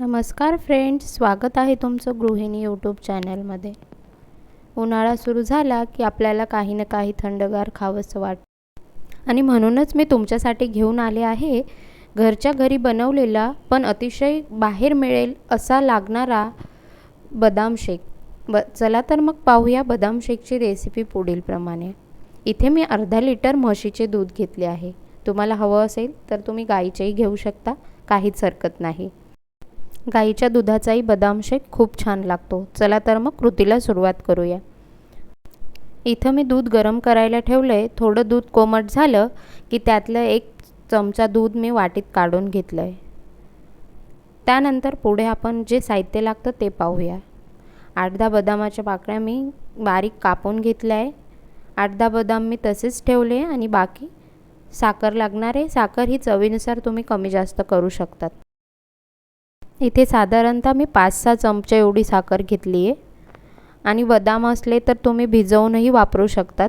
नमस्कार फ्रेंड्स स्वागत आहे तुमचं गृहिणी यूट्यूब चॅनलमध्ये उन्हाळा सुरू झाला की आपल्याला काही ना काही थंडगार खावंसं वाट आणि म्हणूनच मी तुमच्यासाठी घेऊन आले आहे. घरच्या घरी बनवलेला पण अतिशय बाहेर मिळेल असा लागणारा बदाम शेक. ब चला तर मग पाहूया बदाम शेकची रेसिपी पुढीलप्रमाणे इथे मी अर्धा लिटर म्हशीचे दूध घेतले आहे. तुम्हाला हवं असेल तर तुम्ही गाईचेही घेऊ शकता. काहीच हरकत नाही. गाईच्या दुधाचाही बदाम शेक खूप छान लागतो. चला तर मग कृतीला सुरुवात करूया. इथं मी दूध गरम करायला ठेवलं आहे थोडं दूध कोमट झालं की त्यातलं एक चमचा दूध मी वाटीत काढून घेतलं आहे त्यानंतर पुढे आपण जे साहित्य लागतं ते पाहूया. आठ दहा बदामाच्या पाकळ्या मी बारीक कापून घेतल्या आहे आठ दहा बदाम मी तसेच ठेवले आणि बाकी साखर लागणार आहे साखर ही चवीनुसार तुम्ही कमी जास्त करू शकतात. इथे साधारणतः मी पाच सहा चमचे एवढी साखर घेतली आहे. आणि बदाम असले तर तुम्ही भिजवूनही वापरू शकतात.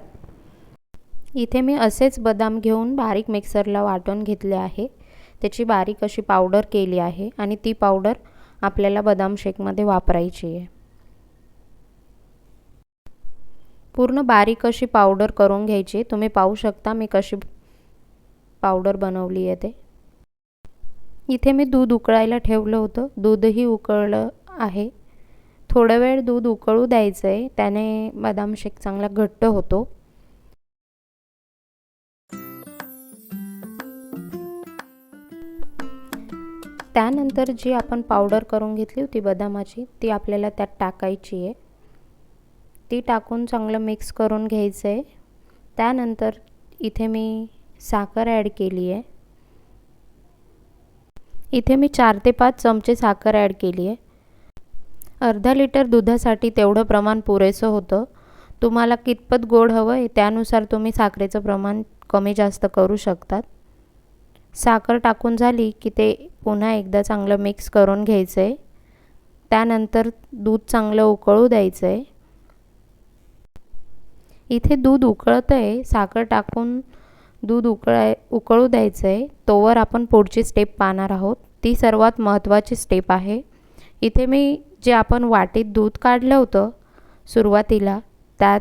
इथे मी असेच बदाम घेऊन बारीक मिक्सरला वाटून घेतले आहे. त्याची बारीक अशी पावडर केली आहे आणि ती पावडर आपल्याला बदाम शेकमध्ये वापरायची आहे. पूर्ण बारीक अशी पावडर करून घ्यायची तुम्ही पाहू शकता मी कशी पावडर बनवली आहे ते. इथे मी दूध उकळायला ठेवलं होतं. दूधही उकळलं आहे. थोडा वेळ दूध उकळू द्यायचं आहे त्याने बदाम शेक चांगला घट्ट होतो. त्यानंतर जी आपण पावडर करून घेतली होती बदामाची ती आपल्याला त्यात टाकायची आहे. ती टाकून चांगलं मिक्स करून घ्यायचं आहे त्यानंतर इथे मी साखर ॲड केली आहे. इथे मी चार ते पाच चमचे साखर ॲड केली आहे. अर्धा लिटर दुधासाठी तेवढं प्रमाण पुरेसं होतं. तुम्हाला कितपत गोड हवं आहे त्यानुसार तुम्ही साखरेचं प्रमाण कमी जास्त करू शकतात. साखर टाकून झाली की ते पुन्हा एकदा चांगलं मिक्स करून घ्यायचं आहे त्यानंतर दूध चांगलं उकळू द्यायचं आहे इथे दूध उकळतं आहे साखर टाकून दूध उकळाय उकळू द्यायचं आहे तोवर आपण पुढची स्टेप पाहणार आहोत. ती सर्वात महत्त्वाची स्टेप आहे. इथे मी जे आपण वाटीत दूध काढलं होतं सुरुवातीला त्यात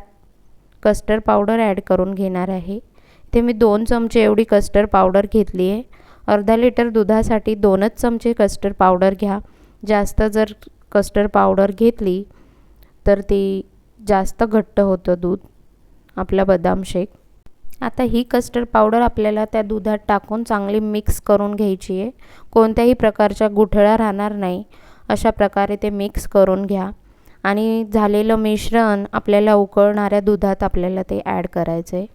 कस्टर्ड पावडर ॲड करून घेणार आहे. इथे मी दोन चमचे एवढी कस्टर्ड पावडर घेतली आहे. अर्धा लिटर दुधासाठी दोनच चमचे कस्टर्ड पावडर घ्या. जास्त जर कस्टर्ड पावडर घेतली तर ती जास्त घट्ट होतं दूध. आपला बदाम शेक. आता ही कस्टर्ड पावडर आपल्याला त्या दुधात टाकून चांगली मिक्स करून घ्यायची आहे. कोणत्याही प्रकारच्या गुठळ्या राहणार नाही. अशा प्रकारे ते मिक्स करून घ्या. आणि झालेलं मिश्रण आपल्याला उकळणाऱ्या दुधात आपल्याला ते ॲड करायचं आहे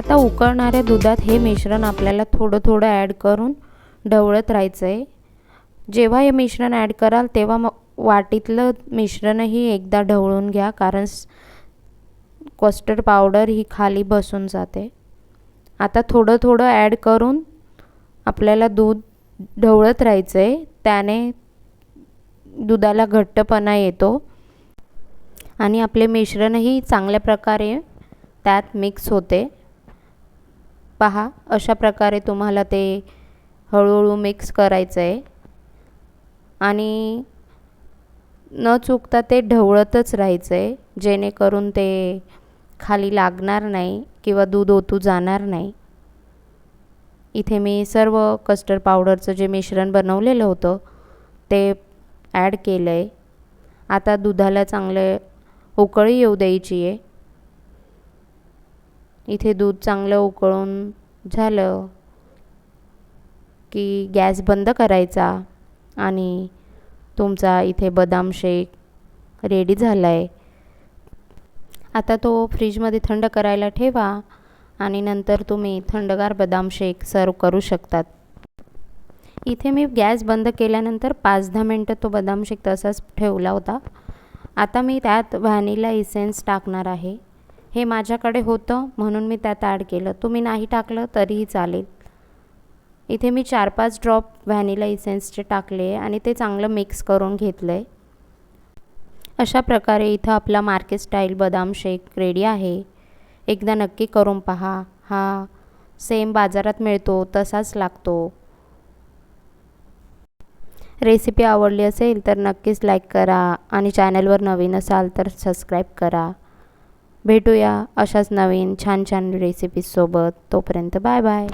आता उकळणाऱ्या दुधात हे मिश्रण आपल्याला थोडं थोडं ॲड करून ढवळत राहायचं आहे जेव्हा हे मिश्रण ॲड कराल तेव्हा मग वाटीतलं मिश्रणही एकदा ढवळून घ्या कारण कस्टर्ड पावडर ही खाली बसून जाते. आता थोडं थोडं ॲड करून आपल्याला दूध ढवळत राहायचं आहे त्याने दुधाला घट्टपणा येतो. आणि आपले मिश्रणही चांगल्या प्रकारे त्यात मिक्स होते. पहा अशा प्रकारे तुम्हाला ते हळूहळू मिक्स करायचं आहे आणि न चुकता ते ढवळतच राहायचं आहे जेणेकरून ते खाली लागणार नाही किंवा दूध ओतू जाणार नाही. इथे मी सर्व कस्टर्ड पावडरचं जे मिश्रण बनवलेलं होतं ते ॲड केलं आहे आता दुधाला चांगले उकळी येऊ द्यायची आहे इथे दूध चांगलं उकळून झालं की गॅस बंद करायचा आणि तुमचा इथे बदाम शेक रेडी झाला आहे आता तो फ्रीजमध्ये थंड करायला ठेवा आणि नंतर तुम्ही थंडगार बदाम शेक सर्व करू शकतात. इथे मी गॅस बंद केल्यानंतर पाच दहा मिनटं तो बदाम शेक तसाच ठेवला होता. आता मी त्यात व्हॅनिला इसेन्स टाकणार आहे. हे माझ्याकडे होतं म्हणून मी त्यात ॲड केलं. तुम्ही नाही टाकलं तरीही चालेल. इथे मी चार पाच ड्रॉप व्हॅनिला इसेन्सचे टाकले आणि ते चांगलं मिक्स करून घेतलं आहे अशा प्रकारे इथं आपला मार्केट स्टाईल बदाम शेक रेडी आहे. एकदा नक्की करून पहा. हा सेम बाजारात मिळतो तसाच लागतो. रेसिपी आवडली असेल तर नक्कीच लाईक करा आणि चॅनलवर नवीन असाल तर सबस्क्राईब करा. भेटूया अशाच नवीन छान छान रेसिपीजसोबत तोपर्यंत बाय बाय